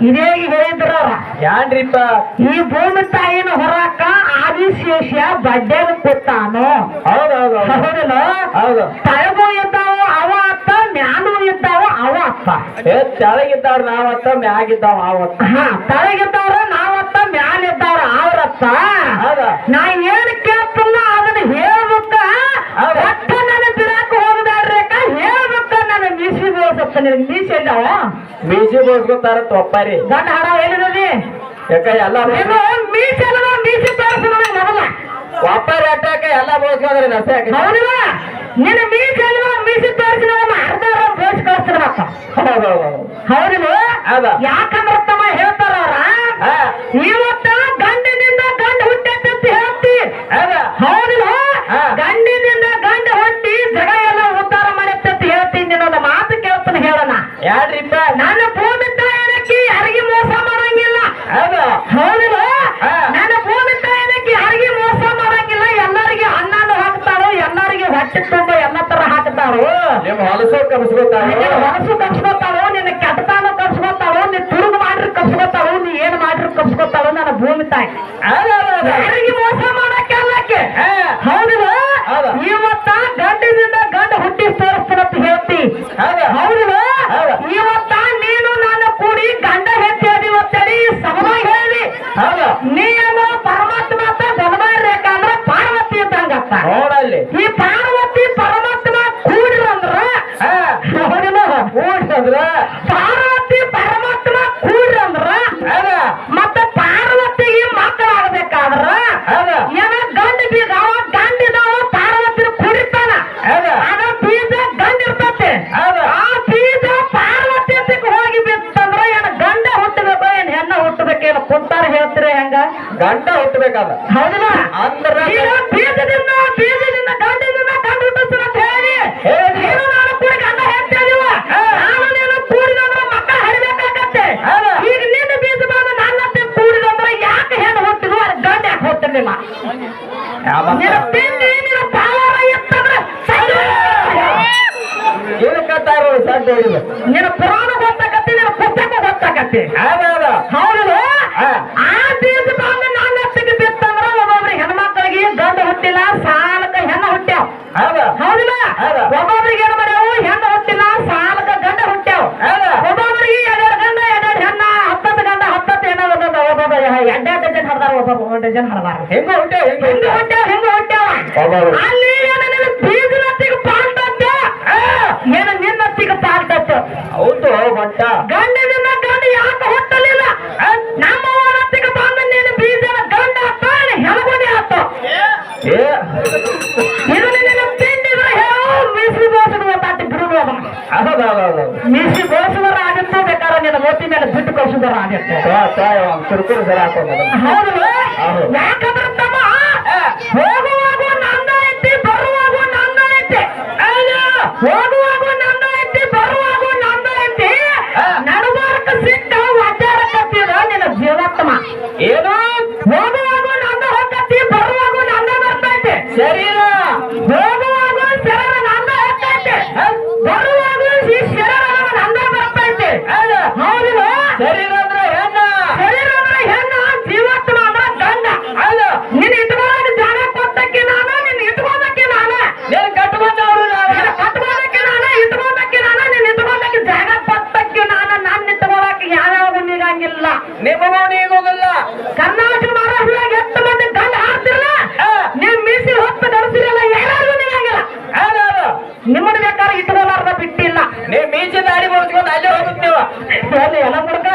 ಇದೇ ಹೇಳಿದ್ರ ಈ ಭೂಮಿ ತಾಯಿನ ಹೊರಕ ಆದಿಶೇಷ ಬಡ್ಡೆನ ಕೊತ್ತಾನು ಹೌದಲ್ಲ? ತಳಗು ಇದ್ದಾವ ಅವ ಅತ್ತ ಮ್ಯಾನು ಇದ್ದಾವ ಅವ ಅತ್ತ? ತೆಳಗಿದ್ದಾವ್ರ ನಾವತ್ತ ಮ್ಯಾಗಿದ್ದಾವ ಅವತ್ತ ಹಾ ನಾವತ್ತ ನಾವತ್ತ ಇದ್ದಾರ ಅವರತ್ತ? ನಾ ಏನ್ ಕೇಳ್ತಿಲ್ಲ ಓದ್ಕೋತಾರ ತೊಪ್ಪಾರಿ ಗಂಡ ಹಣ ಎಲ್ಲಿದೆ ಯಾಕ ಎಲ್ಲ ಎಲ್ಲ ನಿನ್ನ ಮೀಸಿ ಬೋಸ್ ಅದ ಯಾಕಂದ್ರೆ ತಮ್ಮ ಹೇಳ್ತಾರ ಇವತ್ತ ಗಂಡಿನಿಂದ ಗಂಡ ಹುಟ್ಟಿ ಅಂತ ಹೇಳ್ತಿ. ಹೌದಿಲ್ಲ ನಿನ್ನ ಹೊಲಸು ಕಬ್ಸ್ಕೊತಾಳು ನಿನ್ನ ನಿನ್ನ ಕೆಟ್ಟತಾನ ಕಬ್ಸ್ಕೊತಾಳು ನೀ ತುರುಗ್ ಮಾಡ್ರಿ ಕಬ್ಸ್ಕೊತಾಳು ನೀ ಏನ್ ಮಾಡ್ರಿ ಕಬ್ಸ್ಕೊತಾಳು ನನ್ನ ಭೂಮಿ ತಾಯಿ. ಮೋಸ ಪ್ರೇಮ. ಏನಕ್ಕಾರು ಸಾಧ್ಯ ನಿನ್ನ ಪುರಾಣ ಗೊತ್ತಾಗತ್ತೆ ನಿನ್ನ ಪುಸ್ತಕ ಗೊತ್ತಾಗತ್ತೆ ಹೌದೌದ ಹೌದು. ಆ ದೇಶದ ನಾನು ಹತ್ತಿಗೆ ಬಿತ್ತಂದ್ರ ಒಬ್ಬೊಬ್ರಿಗೆ ಹೆಣ್ಮಕ್ಳಿಗೆ ಗಂಡ ಹುಟ್ಟಿಲ್ಲ ಸಾಲಕ ಹೆಣ್ಣ ಹುಟ್ಟ್ಯಾವ. ಹೌದಿಲ್ಲ? ಒಬ್ಬೊಬ್ರಿಗೆ ಒಬ್ಬ ಜನ ಹಡಬಾರ್ದು ಹೆಂಗ ಹೊಟ್ಟೆ ಹೆಂಗ ಹೊಟ್ಟೆ ಹೊಟ್ಟೆ ಅಲ್ಲಿ ಚುರುಕುರು ಸರ ಹೋಗುವಾಗ ನಂದ ಐತಿ ಬರುವಾಗ ನಂದ ಐತಿ ಹೋಗುವಾಗ ನಂದ ಐತಿ ಬರುವಾಗ ನಂದ ಐತಿ ನಡುವಾರಕ ಸಿಕ್ಕ ವಾಚಾರಕತ್ತಿದ ನಿನ್ನ ಜೀವಾತ್ಮ ಏನು? ಹೋಗುವಾಗ ನಂದ ಹೋಗತ್ತಿ ಬರುವಾಗ ನಂದ ಬರ್ತೈತಿ. ಸರಿ ಹೋಗುವಾಗ ನಂದ ಬರುವಾಗ ನಂದ ಸರಿ ఎలా కొడక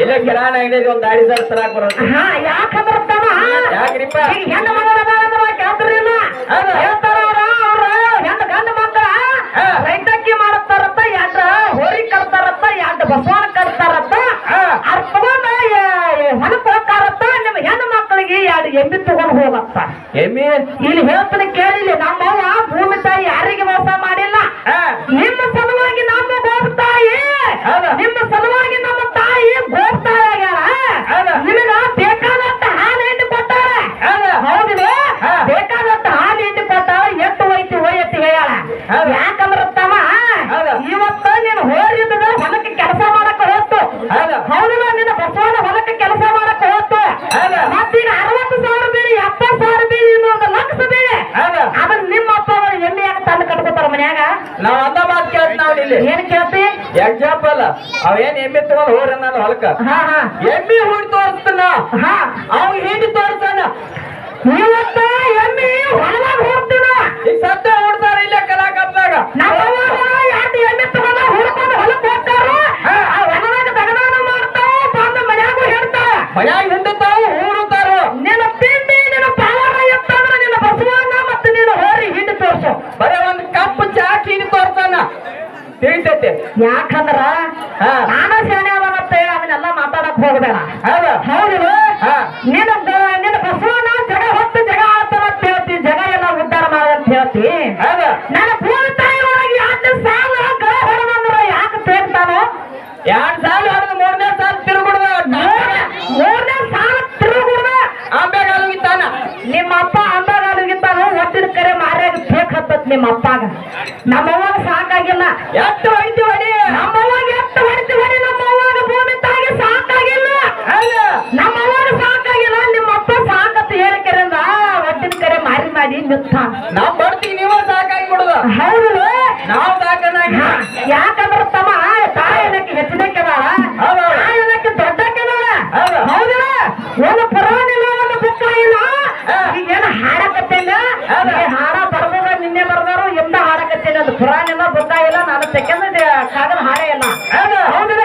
ಇಲ್ಲ ಕಿರಾಣ ಅಂಗಡಿ ಒಂದು ದಾಡಿ ಸರ್ ತರಾಕ್ ಬರೋದು ಯಾಕಂದ್ರ ತಮ್ಮ ಯಾಕ್ರಿಪ್ಪ ಹೆಣ್ಣ ಮಗಳ ಅದಾಳಂದ್ರ ಕೇಳ್ತಿರ್ಲಿಲ್ಲ ಹೇಳ್ತಾರ ಅವ್ರ ಅವ್ರ ಹೆಣ್ಣ ಗಂಡ ಮಕ್ಕಳ ರೈತಕ್ಕಿ ಮಾಡತ್ತಾರತ್ತ ಯಾಟ ಹೋರಿ ಕರ್ತಾರತ್ತ ಯಾಟ ಬಸವನ ಕರ್ತಾರತ್ತ ಅದ್ ತಗೊಂಡ ಹೊಲ ತಗೋತಾರತ್ತ ನಿಮ್ಮ ಹೆಣ್ಣು ಮಕ್ಕಳಿಗೆ ಎರಡು ಎಮ್ಮಿ ತಗೊಂಡು ಹೋಗತ್ತ ಎಮ್ಮಿ? ಇಲ್ಲಿ ಹೇಳ್ತಾನೆ ಕೇಳಿಲ್ಲ ನಮ್ಮವ್ವ ಭೂಮಿ ತಾಯಿ ಯಾರಿಗೆ ಮೋಸ ಮಾಡಿಲ್ಲ? ನಿಮ್ಮ ಸಲುವಾಗಿ ನಮ್ಮ ಭೂಮಿ ತಾಯಿ ಎಕ್ಸಾಂಪಲ್ ಅವೇನ್ ಎಮ್ಮೆ ತಗೊಂಡ್ ಹೋರ ನಾನು ಹೊಲಕ ಎಮ್ಮಿ ಹೂಡಿ ತೋರಿಸ್ತಾನ ಅವ್ ಹಿಂಡಿ ತೋರಿಸ್ತಾನ ಇವತ್ತ ಎಮ್ಮೆ ಹೊಲದಾಗ ಹೋಗ್ತಾನ ಈಗ ಸತ್ತ ಹೊಡ್ತಾರ ಇಲ್ಲ ಕಲಾಕತ್ಲಾಗ ಹೊಲಕ್ಕೆ ಹೋಗ್ತಾರ ಮನ್ಯಾಗ ತಿಳಿತೈತೆ. ಯಾಕಂದ್ರ ನಾನು ಸೇನೆ ಅದ ಮತ್ತೆ ಅವನ್ನೆಲ್ಲ ಮಾತಾಡಕ್ ಹೋಗ್ಬೇಡ. ಹೌದು. ಹೌದು ನಿನ್ನ ನಿನ್ನ ಬಸವನ ಜಗ ಹೊತ್ತು ಜಗ ಆತನ ಹೇಳ್ತಿ. ಜಗ ಎಲ್ಲ ಉದ್ಧಾರ ಮಾಡಂತ ಹೇಳ್ತಿ. ಹೌದು. ನನ್ನ ನಿಮ್ಮ ಅಪ್ಪಾಗ. ನಮ್ಮವಾಗ ಸಾಕಾಗಿಲ್ಲ. ಎತ್ತು ಹೊಡಿತು ಹೊಡಿ. ನಮ್ಮವಾಗ ಎತ್ತು ಹೊಡಿತು ಹೊಡಿ. ನಮ್ಮವಾಗ ಭೂಮಿ ತಾಗಿ ಸಾಕಾಗಿಲ್ಲ. ನಮ್ಮವಾಗ ಸಾಕಾಗಿಲ್ಲ. ನಿಮ್ಮ ಅಪ್ಪ ಸಾಕತ್ತು ಹೇಳಿಕೆರಿಂದ ಒಟ್ಟಿನ ಕರೆ ಮಾರಿ ಮಾಡಿ ನಿಂತ. ನಾವು ಬರ್ತೀವಿ ನೀವ ಸಾಕಾಗಿ ಬಿಡುದು. ಹೌದು. ನಾವು ಸಾಕನಾಗ ಯಾಕಂದ್ರೆ ಸುರಾನೆಲ್ಲ ಗೊತ್ತಾಗಿಲ್ಲ ನಾನು ಸೆಕೆಂಡ್ ಕಾಗದ ಹಾಡೇ ಇಲ್ಲ. ಹೌದಿಲ್ಲ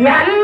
Yeah.